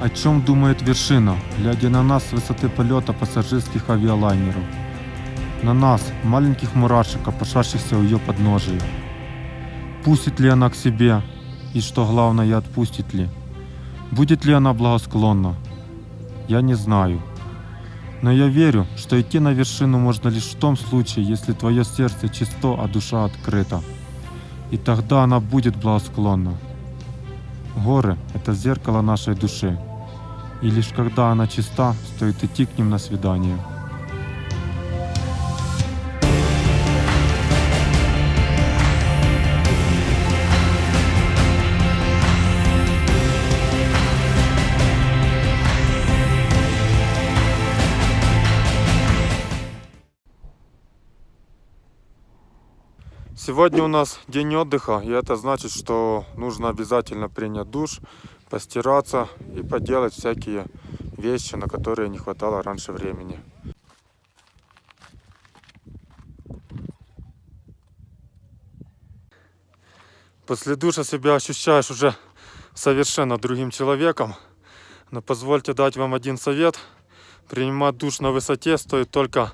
О чем думает вершина, глядя на нас с высоты полета пассажирских авиалайнеров? На нас, маленьких мурашек, опошаршихся у ее подножия. Пустит ли она к себе? И что главное, отпустит ли? Будет ли она благосклонна? Я не знаю. Но я верю, что идти на вершину можно лишь в том случае, если твое сердце чисто, а душа открыта. И тогда она будет благосклонна. Горы – это зеркало нашей души. И лишь когда она чиста, стоит идти к ним на свидание. Сегодня у нас день отдыха, и это значит, что нужно обязательно принять душ, постираться и поделать всякие вещи, на которые не хватало раньше времени. После душа себя ощущаешь уже совершенно другим человеком. Но позвольте дать вам один совет. Принимать душ на высоте стоит только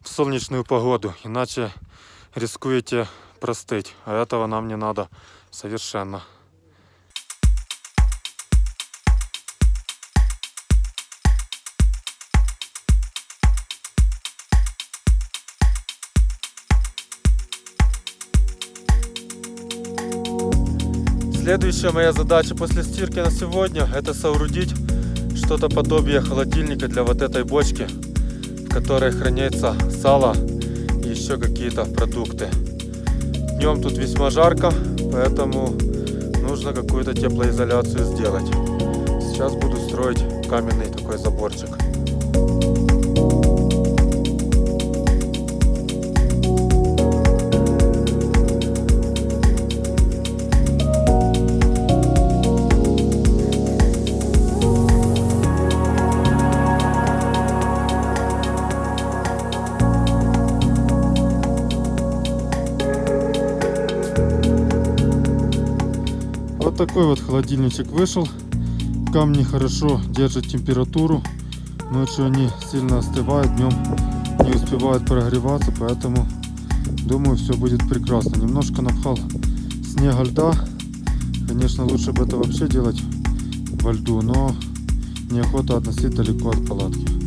в солнечную погоду, иначе рискуете простыть. А этого нам не надо совершенно. Следующая моя задача после стирки на сегодня это соорудить что-то подобие холодильника для вот этой бочки, в которой хранится сало и еще какие-то продукты. Днем тут весьма жарко, поэтому нужно какую-то теплоизоляцию сделать. Сейчас буду строить каменный такой заборчик. Такой вот холодильничек вышел. Камни хорошо держат температуру. Ночью они сильно остывают, днем не успевают прогреваться, поэтому думаю все будет прекрасно. Немножко напхал снега льда. Конечно, лучше бы это вообще делать во льду, но неохота относить далеко от палатки.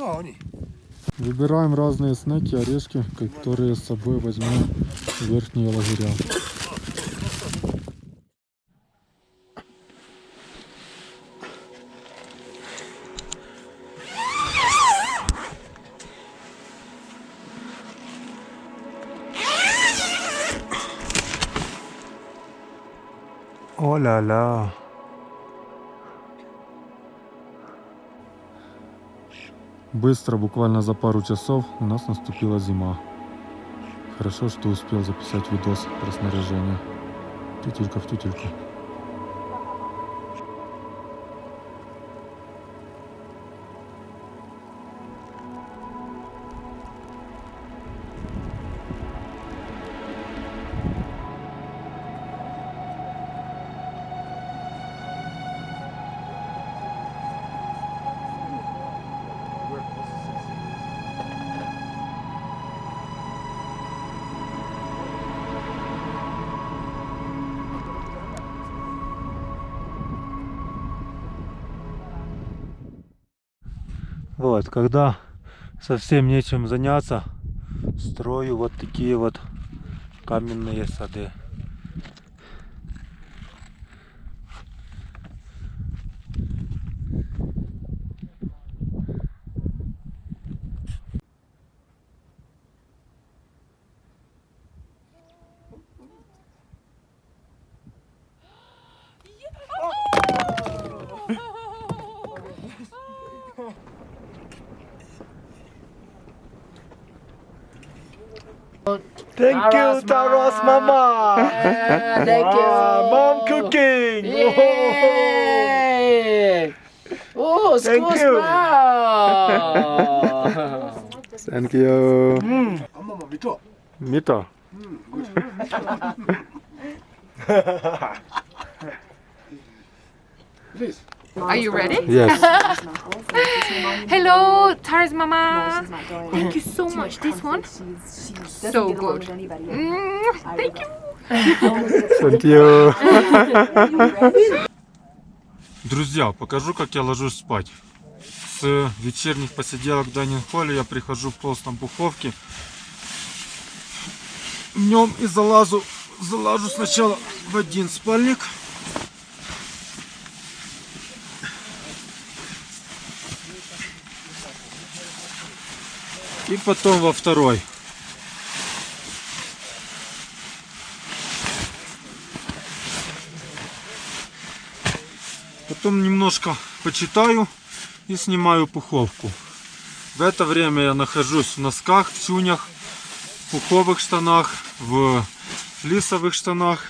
Они. Выбираем разные снеки, орешки, которые с собой возьмем в верхние лагеря. О-ля-ля. Быстро, буквально за пару часов, у нас наступила зима. Хорошо, что успел записать видос про снаряжение. Тютелька в тютельку. Вот, когда совсем нечем заняться, строю вот такие вот каменные сады. Thank Taras, you, Taras Mama. Yeah, thank you. Wow, Mom cooking. Yay! Oh, Thank you. Mm. Mita. Please. Are you ready? Yes. Hello, Tara's mama. Thank you so much. This one. So good. Mm, thank you. Thank you. you. Друзья, покажу, как я ложусь спать. С вечерних посиделок в дайнинг холле я прихожу в толстом пуховке. Днем и залазу, залажу сначала в один спальник. И потом во второй. Потом немножко почитаю и снимаю пуховку. В это время я нахожусь в носках, в тюнях, в пуховых штанах, в флисовых штанах.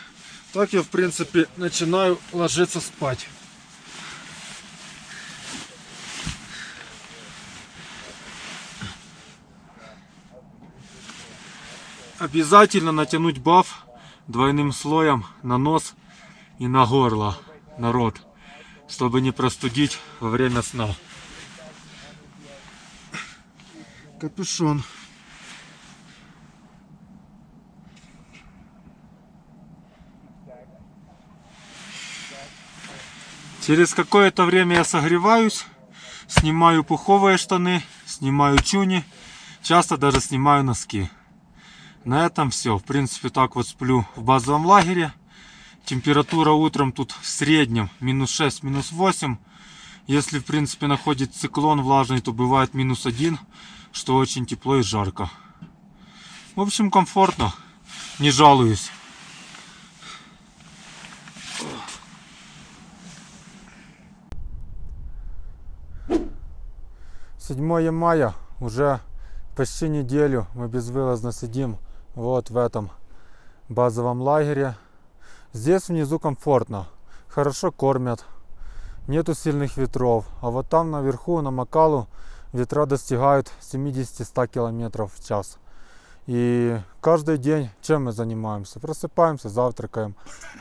Так я, в принципе, начинаю ложиться спать. Обязательно натянуть баф двойным слоем на нос и на горло, народ, чтобы не простудить во время сна. Капюшон. Через какое-то время я согреваюсь, снимаю пуховые штаны, снимаю чуни, часто даже снимаю носки. На этом все. В принципе, так вот сплю в базовом лагере. Температура утром тут в среднем минус 6, минус 8. Если, в принципе, находит циклон влажный, то бывает минус 1, что очень тепло и жарко. В общем, комфортно. Не жалуюсь. 7 мая, уже почти неделю мы безвылазно сидим вот в этом базовом лагере. Здесь внизу комфортно, хорошо кормят, нету сильных ветров. А вот там наверху, на Макалу, ветра достигают 70-100 километров в час. И каждый день чем мы занимаемся? Просыпаемся, завтракаем,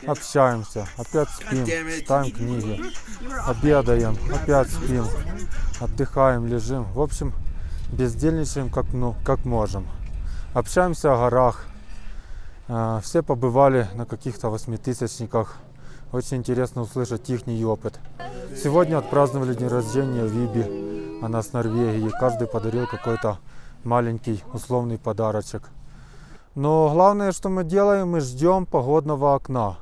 общаемся, опять спим, читаем книги, обедаем, опять спим, отдыхаем, лежим. В общем, бездельничаем как, ну, как можем. Общаемся о горах. А, Все побывали на каких-то восьмитысячниках. Очень интересно услышать их опыт. Сегодня отпраздновали день рождения Виби. она с Норвегии. Каждый подарил какой-то маленький условный подарочек. Но главное, что мы делаем, мы ждем погодного окна.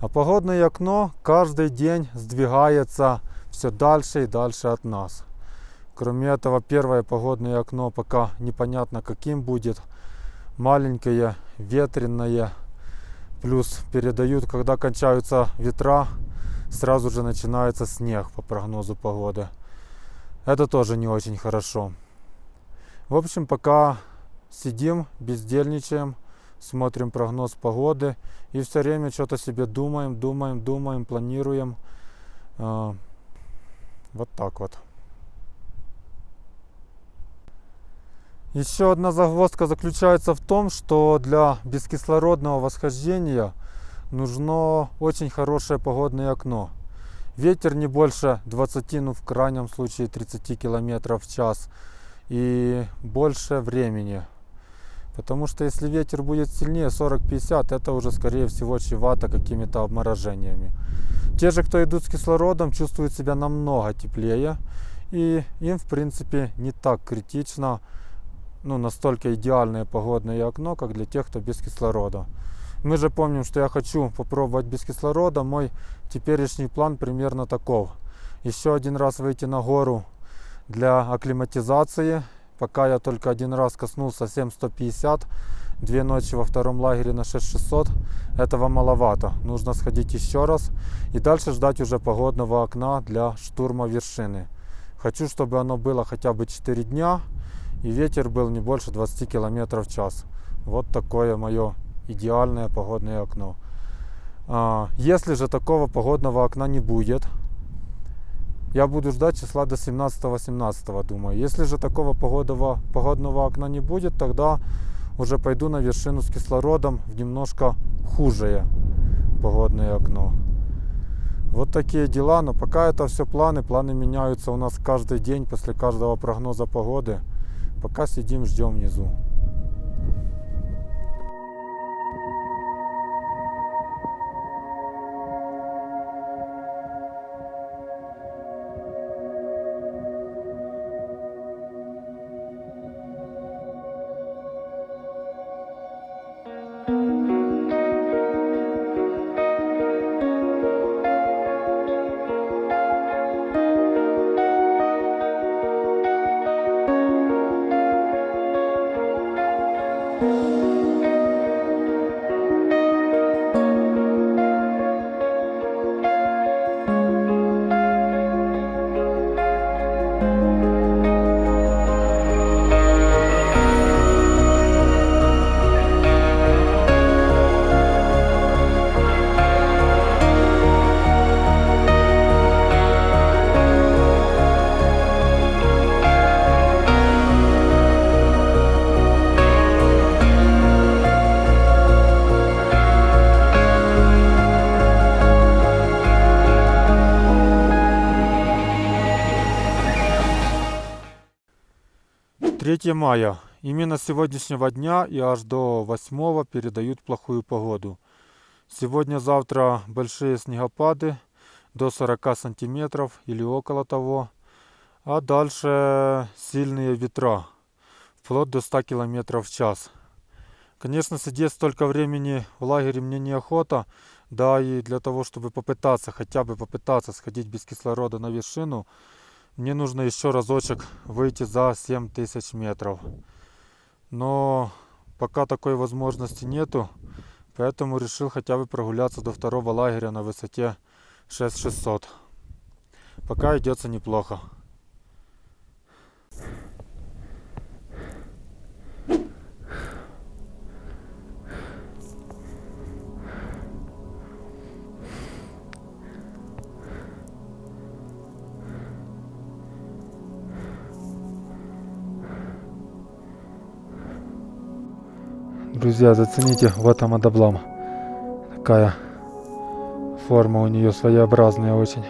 А погодное окно каждый день сдвигается все дальше и дальше от нас. Кроме этого, первое погодное окно пока непонятно каким будет. Маленькое, ветреное. Плюс передают, когда кончаются ветра, сразу же начинается снег по прогнозу погоды. Это тоже не очень хорошо. В общем, пока сидим, бездельничаем, смотрим прогноз погоды и все время что-то себе думаем, думаем, думаем, планируем. А, Вот так вот. Еще одна загвоздка заключается в том, что для бескислородного восхождения нужно очень хорошее погодное окно. Ветер не больше 20, ну в крайнем случае 30 км в час и больше времени. Потому что если ветер будет сильнее 40-50, это уже скорее всего чревато какими-то обморожениями. Те же, кто идут с кислородом, чувствуют себя намного теплее. И им, в принципе, не так критично, ну, настолько идеальное погодное окно, как для тех, кто без кислорода. Мы же помним, что я хочу попробовать без кислорода. Мой теперешний план примерно таков. Еще один раз выйти на гору для акклиматизации. Пока я только один раз коснулся 7150, две ночи во втором лагере на 6600, этого маловато. Нужно сходить еще раз и дальше ждать уже погодного окна для штурма вершины. Хочу, чтобы оно было хотя бы 4 дня и ветер был не больше 20 км в час. Вот такое мое идеальное погодное окно. А, Если же такого погодного окна не будет, я буду ждать числа до 17-18, думаю. Если же такого погодного, погодного окна не будет, тогда уже пойду на вершину с кислородом в немножко хужее погодное окно. Вот такие дела, но пока это все планы. Планы меняются у нас каждый день после каждого прогноза погоды. Пока сидим, ждем внизу. Третье мая. Именно с сегодняшнего дня и аж до 8 передают плохую погоду. Сегодня-завтра большие снегопады до 40 сантиметров или около того. А дальше сильные ветра, вплоть до 100 километров в час. Конечно, сидеть столько времени в лагере мне неохота, да и для того, чтобы попытаться, хотя бы попытаться сходить без кислорода на вершину, мне нужно еще разочек выйти за 7000 метров. Но пока такой возможности нету, поэтому решил хотя бы прогуляться до второго лагеря на высоте 6600. Пока идется неплохо. Друзья, зацените, вот Амадаблам. Такая форма у нее своеобразная очень.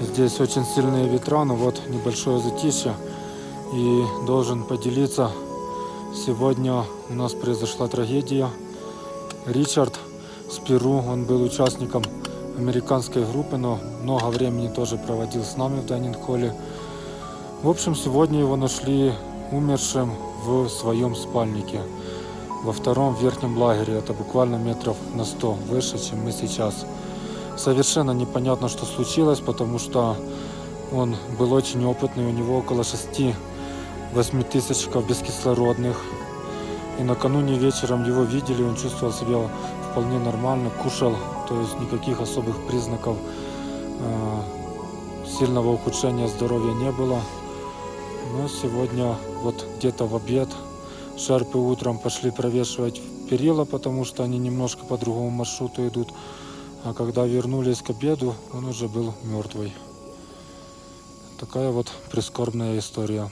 Здесь очень сильные ветра, но вот небольшое затишье. И должен поделиться, сегодня у нас произошла трагедия. Ричард с Перу, он был участником американской группы, но много времени тоже проводил с нами в Дайнинг-холле. В общем, сегодня его нашли умершим в своем спальнике во втором верхнем лагере. Это буквально метров на 100 выше, чем мы сейчас. Совершенно непонятно, что случилось, потому что он был очень опытный, у него около 6-8 тысячков бескислородных. И накануне вечером его видели, он чувствовал себя вполне нормально, кушал, то есть никаких особых признаков э, сильного ухудшения здоровья не было. Но сегодня вот где-то в обед шарпы утром пошли провешивать перила, потому что они немножко по другому маршруту идут. А когда вернулись к обеду, он уже был мертвый. Такая вот прискорбная история.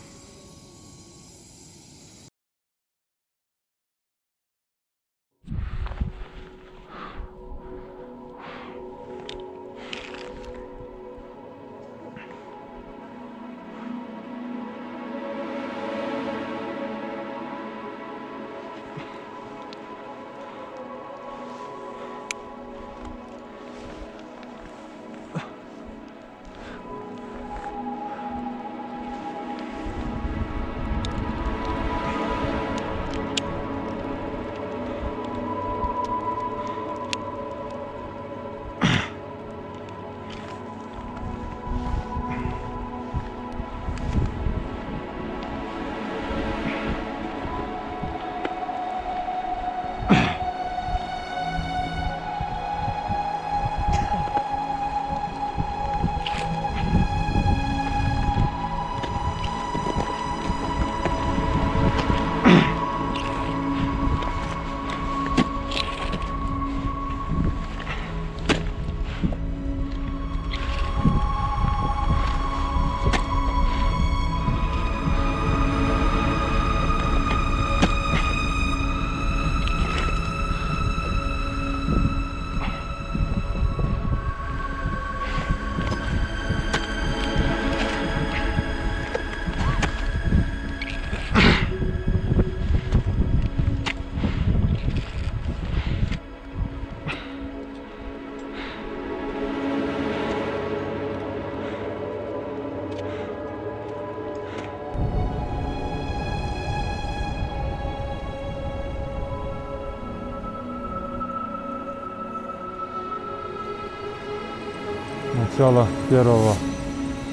Начало первого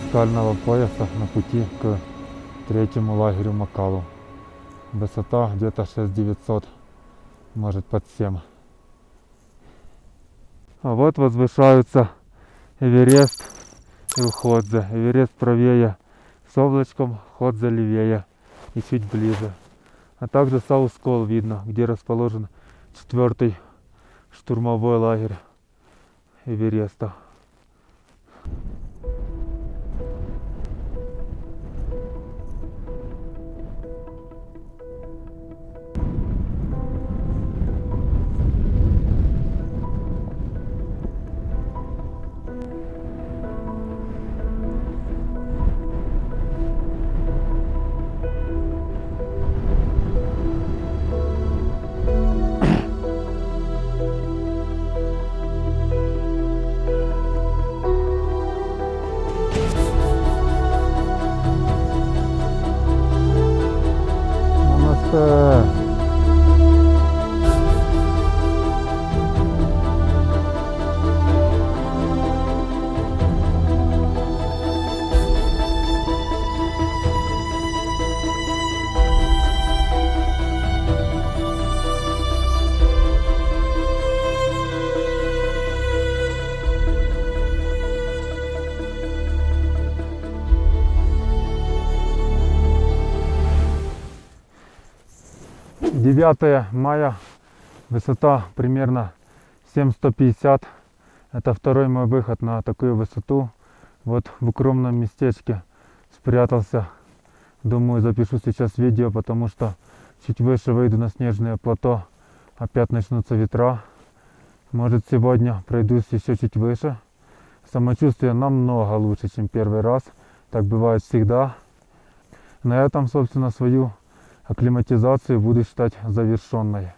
скального пояса на пути к третьему лагерю Макалу. Высота где-то 6900, может под 7. А вот возвышаются Эверест и Уходзе. Эверест правее с облачком, Ходзе левее и чуть ближе. А также Саускол видно, где расположен четвертый штурмовой лагерь Эвереста. 9 мая, высота примерно 7150. Это второй мой выход на такую высоту. Вот в укромном местечке спрятался. Думаю, запишу сейчас видео, потому что чуть выше выйду на снежное плато. Опять начнутся ветра. Может сегодня пройдусь еще чуть выше. Самочувствие намного лучше, чем первый раз. Так бывает всегда. На этом, собственно, свою акклиматизацию буду считать завершенной.